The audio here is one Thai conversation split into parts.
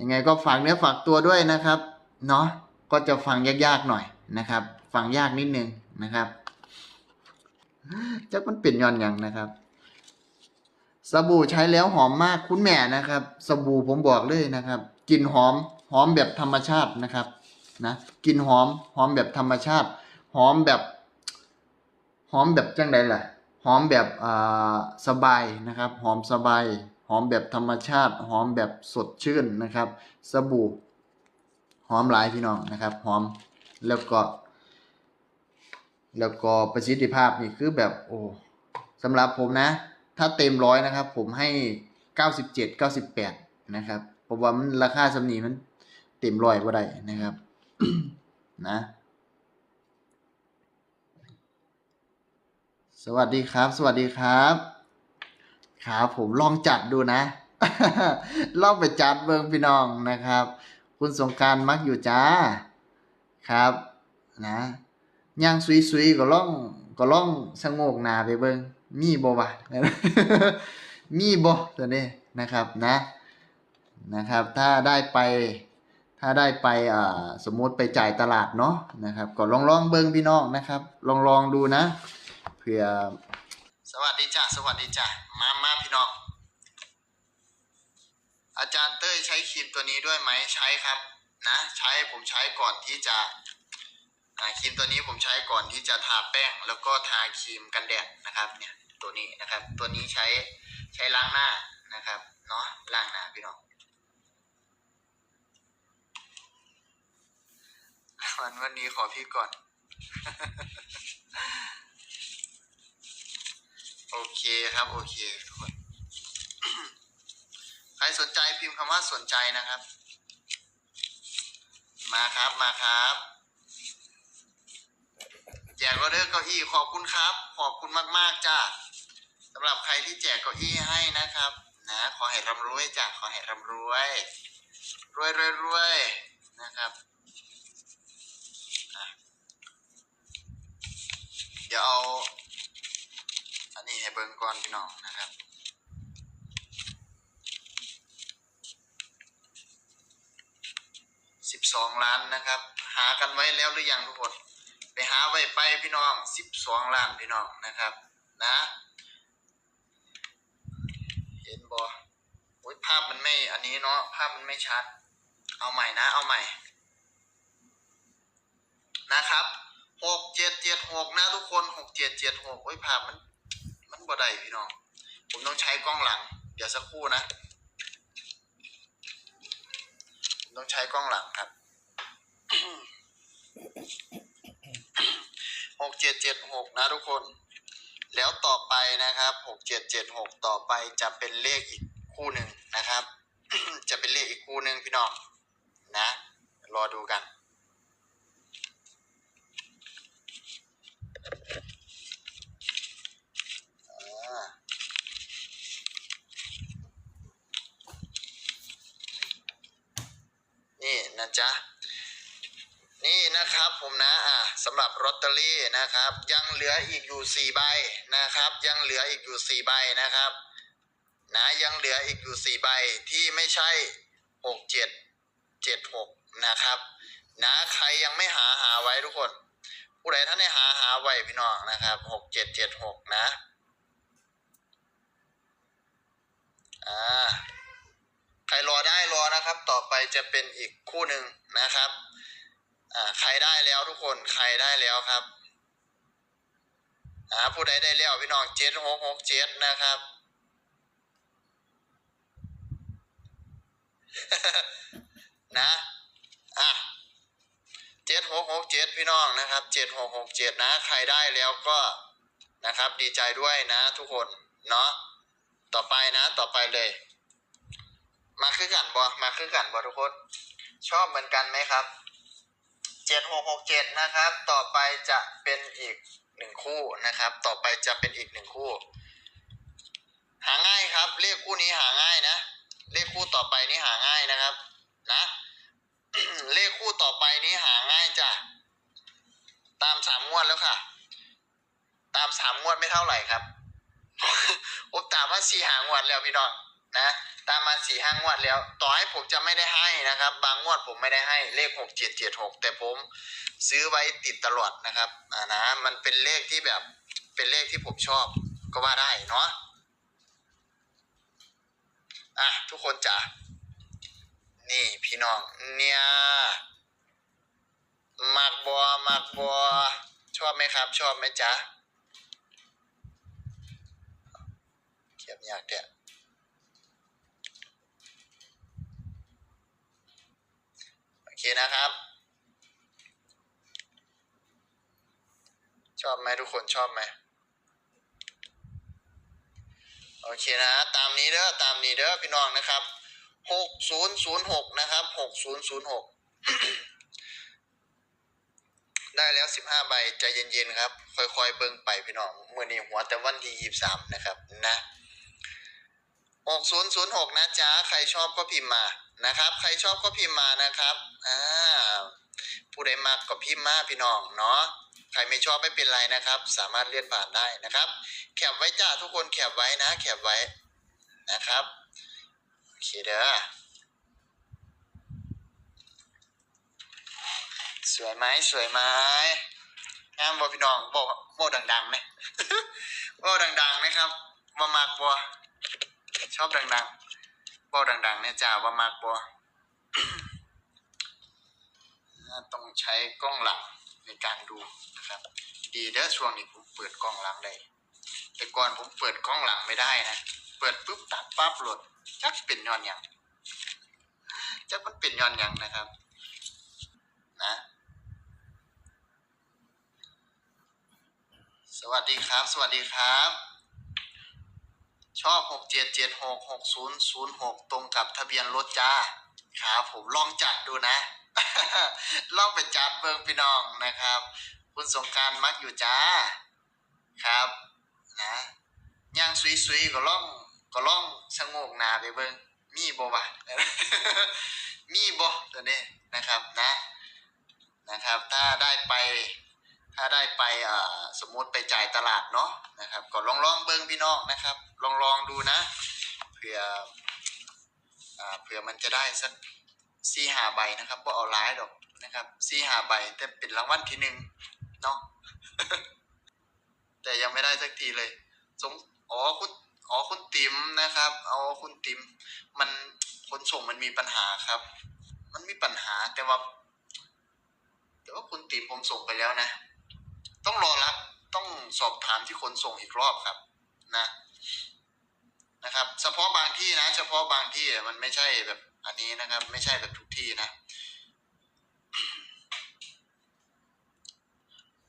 ยังไงก็ฝากเนื้อฝากตัวด้วยนะครับเนาะก็จะฟังยากๆหน่อยนะครับ ฟังยากนิดนึงนะครับจะมันเป็นย้อนหยังนะครับ สบู่ใช้แล้วหอมมากคุณแม่นะครับ สบู่ผมบอกเลยนะครับกลิ่นหอมหอมแบบธรรมชาตินะครับนะกลิ่นหอมหอมแบบธรรมชาติ หอมแบบ หอมแบบจังไดล่ะ หอมแบบอ่าสบายนะครับ หอมสบาย หอมแบบธรรมชาติ หอมแบบสดชื่นนะครับ สบู่หอมหลายพี่น้องนะครับ หอมแล้วก็ แล้วก็ประสิทธิภาพนี่คือแบบโอ้สำหรับผมนะ ถ้าเต็มร้อยนะครับ ผมให้เก้าสิบเจ็ดเก้าสิบแปดนะครับเพราะว่ามันราคาสำนีมันเต็มร้อยบ่ได้นะครับ นะ สวัสดีครับ สวัสดีครับ ครับผมลองจัดดูนะลองไปจัดเบิงพี่น้องนะครับ คุณสงการมักอยู่จ้าครับนะย่างซุยๆก็ล่องก็ล่องสงกหนาไปเบิงมีบ่วะมีบ่ตัวนี้นะครับนะนะครับ ถ้าได้ไปถ้าได้ไปอ่าสมมุติไปจ่ายตลาดเนาะนะครับ ก็ลองลองเบิงพี่น้องนะครับ ลองลองดูนะเพื่อ สวัสดีจ้าสวัสดีจ้ามามาพี่น้อง อาจารย์เต้ยใช้ครีมตัวนี้ด้วยไหมใช้ครับ นะ ใช้ผมใช้ก่อนที่จะครีมตัวนี้ผมใช้ก่อนที่จะทาแป้ง แล้วก็ทาครีมกันแดดนะครับเนี่ยตัวนี้นะครับ ตัวนี้ใช้ใช้ล้างหน้านะครับเนาะล้างหน้าพี่น้องวันวันนี้ขอพี่ก่อน คครับ โอเคทุกคน ใครสนใจพิมพ์คำว่าสนใจนะครับ มาครับมาครับแจกออเดอร์เก้าอี้ขอบคุณครับ ขอบคุณมาก ๆจ้าสำหรับใครที่แจกเก้าอี้ให้นะครับ นะ ขอให้ร่ำรวยจ้าขอให้ร่ำรวย รวยรวยรวยนะครับเดี๋ยวเอา นี้ให้เบิ่งก่อนพี่น้องนะครับสิบสองล้านนะครับ หากันไว้แล้วหรือยังทุกคนไปหาไว้ไปพี่น้องสิบสองล้านพี่น้องนะครับ นะ เห็นบอโอ้ยภาพมันไม่อันนี้เนาะภาพมันไม่ชัด เอาใหม่นะ เอาใหม่ นะครับหกเจ็ดเจ็ดหกนะทุกคนหกเจ็ดเจ็ดหกโอ้ยภาพมัน บ่ได้พี่น้อง ผมต้องใช้กล้องหลัง เดี๋ยวสักครู่นะ ผมต้องใช้กล้องหลังครับหกเจ็ดเจ็ดหกนะทุกคน แล้วต่อไปนะครับหกเจ็ดเจ็ดหกต่อไปจะเป็นเลขอีกคู่หนึ่งนะครับ จะเป็นเลขอีกคู่หนึ่งพี่น้องนะ รอดูกัน อ่า นี่นะ จ๊ะ นี่นะครับผมนะอะสำหรับลอตเตอรี่นะครับ ยังเหลืออีกอยู่สี่ใบนะครับ ยังเหลืออีกอยู่สี่ใบนะครับ นะยังเหลืออีกอยู่สี่ใบที่ไม่ใช่หกเจ็ดเจ็ดหกนะครับ นะใครยังไม่หาหาไว้ทุกคนผู้ใดท่านได้หาหาไว้พี่น้องนะครับหกเจ็ดเจ็ดหกนะอ่า ใครรอได้รอนะครับ ต่อไปจะเป็นอีกคู่หนึ่งนะครับอ่าใครได้แล้วทุกคนใครได้แล้วครับอ่าผู้ใดได้แล้วพี่น้องเจ็ดหกหกเจ็ดนะครับนะอะเจ็ดหกหกเจ็ดพี่น้องนะครับเจ็ดหกหกเจ็ดนะ ใครได้แล้วก็นะครับ ดีใจด้วยนะทุกคนเนาะต่อไปนะต่อไปเลย มาคือกันบอมาคือกันบอทุกคน ชอบเหมือนกันไหมครับเจ็ดหกหกเจ็ดนะครับ ต่อไปจะเป็นอีกหนึ่งคู่นะครับ ต่อไปจะเป็นอีกหนึ่งคู่ หาง่ายครับ เลขคู่นี้หาง่ายนะ เลขคู่ต่อไปนี้หาง่ายนะครับ นะ เลขคู่ต่อไปนี้หาง่ายจ้ะ ตามสามงวดแล้วค่ะ ตามสามงวดไม่เท่าไหร่ครับผมตามว่าสี่หางวดแล้วพี่น้องนะ ตามมาสี่ห้างวดแล้ว ต่อให้ผมจะไม่ได้ให้นะครับ บางงวดผมไม่ได้ให้เลขหกเจ็ดเจ็ดหกแต่ผมซื้อไว้ติดตลอดนะครับอ่านะมันเป็นเลขที่แบบเป็นเลขที่ผมชอบก็ว่าได้เนาะอะทุกคนจ๋านี่พี่น้องเนี่ยมักบัวมักบัวชอบไหมครับ ชอบไหมจ๊ะเขียบยากเด้อ โอ เคนะครับ ชอบไหมทุกคนชอบไหมโอเคนะ ตามนี้เด้อตามนี้เด้อพี่น้องนะครับหกศูนย์ศูนย์หกนะครับหกศูนย์ศูนย์หกได้แล้วสิบห้าใบใจเย็นๆครับ ค่อยๆเบิ่งไปพี่น้องเมื่อนี้หัวแต่วันที่ยี่สามนะครับนะ หกศูนย์ศูนย์หกนะจ๊ะ ใครชอบก็พิมพ์มานะครับ ใครชอบก็พิมพ์มานะครับ อ่า ผู้ใดมากก็พิมพ์มาพี่น้องเนาะ ใครไม่ชอบไม่เป็นไรนะครับ สามารถเลื่อนผ่านได้นะครับ แคปไว้จ้าทุกคนแคปไว้นะแคปไว้นะครับ โอเคเด้อ สวยไหมสวยไหมงามบ่พี่น้องบอกบอกดังๆไหมบอกดังๆนะครับว่ามากบ่ ชอบดังๆบอกดังๆเนี่ยจ้าว่ามากบ่ต้องใช้กล้องหลังในการดูนะครับ ดีเด้อช่วงนี้ผมเปิดกล้องหลังได้แต่ก่อนผมเปิดกล้องหลังไม่ได้นะ เปิดปุ๊บตัดปั๊บโหลดจักเป็นย้อนหยังจักมันเป็นย้อนหยังนะครับ นะ สวัสดีครับ สวัสดีครับ ชอบหกเจ็ดเจ็ดหกหกศูนย์ศูนย์หกตรงกับทะเบียนรถจ้าครับผมลองจัดดูนะลองไปจัดเบิ่งพี่น้องนะครับ คุณสงการมักอยู่จ้าครับนะย่างซุยๆก็ล่องก็ล่องสงกหนาไปเบิ่งมีบ่วะมีบ่ตัวนี้นะครับนะ นะครับ ถ้าได้ไป ถ้าได้ไปเอ่อ สมมติไปจ่ายตลาดเนาะนะครับ ก็ลองลองเบิ่งพี่น้องนะครับ ลองลองดูนะเผื่ออเผื่อมันจะได้สักสี่หาใบนะครับว่าเอาร้ายดอกนะครับสี่หาใบแต่เป็นรางวัลที่หนึ่งเนาะแต่ยังไม่ได้สักทีเลยสงอ๋อคุณอ๋อคุณติ๋มนะครับ เอ๋อคุณติ๋มมันขนส่งมันมีปัญหาครับ มันมีปัญหาแต่ว่า แต่ว่าคุณติ๋มผมส่งไปแล้วนะ ต้องรอรับ สอบถามที่ขนส่งอีกรอบครับนะนะครับ เฉพาะบางที่นะ เฉพาะบางที่มันไม่ใช่แบบอันนี้นะครับ ไม่ใช่แบบทุกที่นะ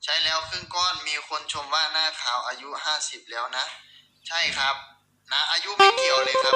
ใช้แล้วครึ่งก้อนมีคนชมว่าหน้าขาวอายุห้าสิบแล้วนะ ใช่ครับ นะ อายุไม่เกี่ยวเลยครับ